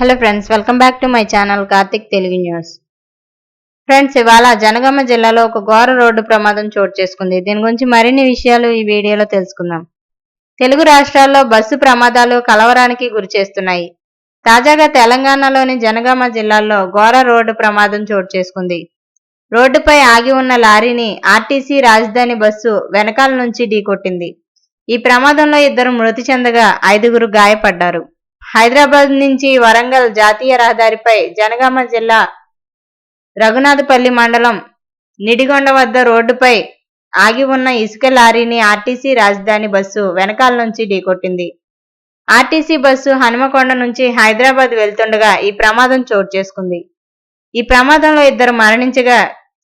Hello friends welcome back to my channel Karthik Telugu news friends ఇవాళ జనగామ జిల్లాలో ఒక ఘోర రోడ్డు ప్రమాదం చోటు చేసుకుంది. దీని గురించి మరిన్ని విషయాలు ఈ వీడియోలో తెలుసుకుందాం. తెలుగు రాష్ట్రాల్లో బస్సు ప్రమాదాలు కలవరానికి గురి చేస్తున్నాయి. తాజాగా తెలంగాణలోని జనగామ జిల్లాలో ఘోర రోడ్డు ప్రమాదం చోటు చేసుకుంది. రోడ్డుపై ఆగి ఉన్న లారీని ఆర్టీసీ రాజధాని బస్సు వెనకాల నుంచి ఢీకొట్టింది. ఈ ప్రమాదంలో ఇద్దరు మృతి చెందగా ఐదుగురు గాయపడ్డారు. హైదరాబాద్ నుంచి వరంగల్ జాతీయ రహదారిపై జనగామ జిల్లా రఘునాథపల్లి మండలం నిడిగొండ వద్ద రోడ్డుపై ఆగి ఉన్న ఇసుక లారీని ఆర్టీసీ రాజధాని బస్సు వెనకాల నుంచి ఢీకొట్టింది. ఆర్టీసీ బస్సు హనుమకొండ నుంచి హైదరాబాద్ వెళ్తుండగా ఈ ప్రమాదం చోటు చేసుకుంది. ఈ ప్రమాదంలో ఇద్దరు మరణించగా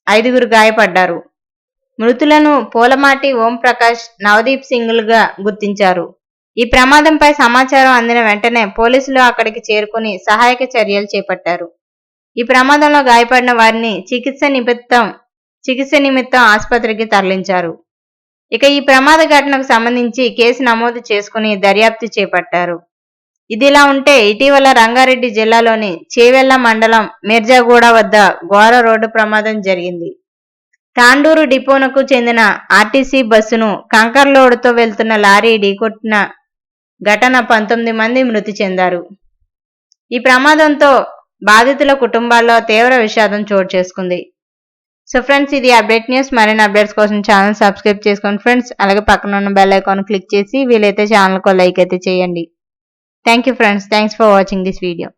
ఐదుగురు గాయపడ్డారు. మృతులను పూలమాటి ఓం ప్రకాష్ నవదీప్ సింగ్లుగా గుర్తించారు. ఈ ప్రమాదంపై సమాచారం అందిన వెంటనే పోలీసులు అక్కడికి చేరుకుని సహాయక చర్యలు చేపట్టారు. ఈ ప్రమాదంలో గాయపడిన వారిని చికిత్స నిమిత్తం చికిత్స నిమిత్తం ఆసుపత్రికి తరలించారు. ఇక ఈ ప్రమాద ఘటనకు సంబంధించి కేసు నమోదు చేసుకుని దర్యాప్తు చేపట్టారు. ఇదిలా ఉంటే ఇటీవల రంగారెడ్డి జిల్లాలోని చేవెళ్ళ మండలం మిర్జాగూడ వద్ద ఘోర రోడ్డు ప్రమాదం జరిగింది. తాండూరు డిపోనకు చెందిన ఆర్టీసీ బస్సును కంకర్ లోడుతో వెళ్తున్న లారీ ఢీకొట్టిన ఘటన పంతొమ్మిది మంది మృతి చెందారు. ఈ ప్రమాదంతో బాధితుల కుటుంబాల్లో తీవ్ర విషాదం చోటు చేసుకుంది. సో ఫ్రెండ్స్ ఇది అప్డేట్ న్యూస్. మరిన్ని అప్డేట్స్ కోసం ఛానల్ సబ్స్క్రైబ్ చేసుకోండి ఫ్రెండ్స్. అలాగే పక్కన ఉన్న బెల్ ఐకాన్ క్లిక్ చేసి వీలైతే ఛానల్కు లైక్ అయితే చేయండి. Thank you friends. Thanks for watching this video.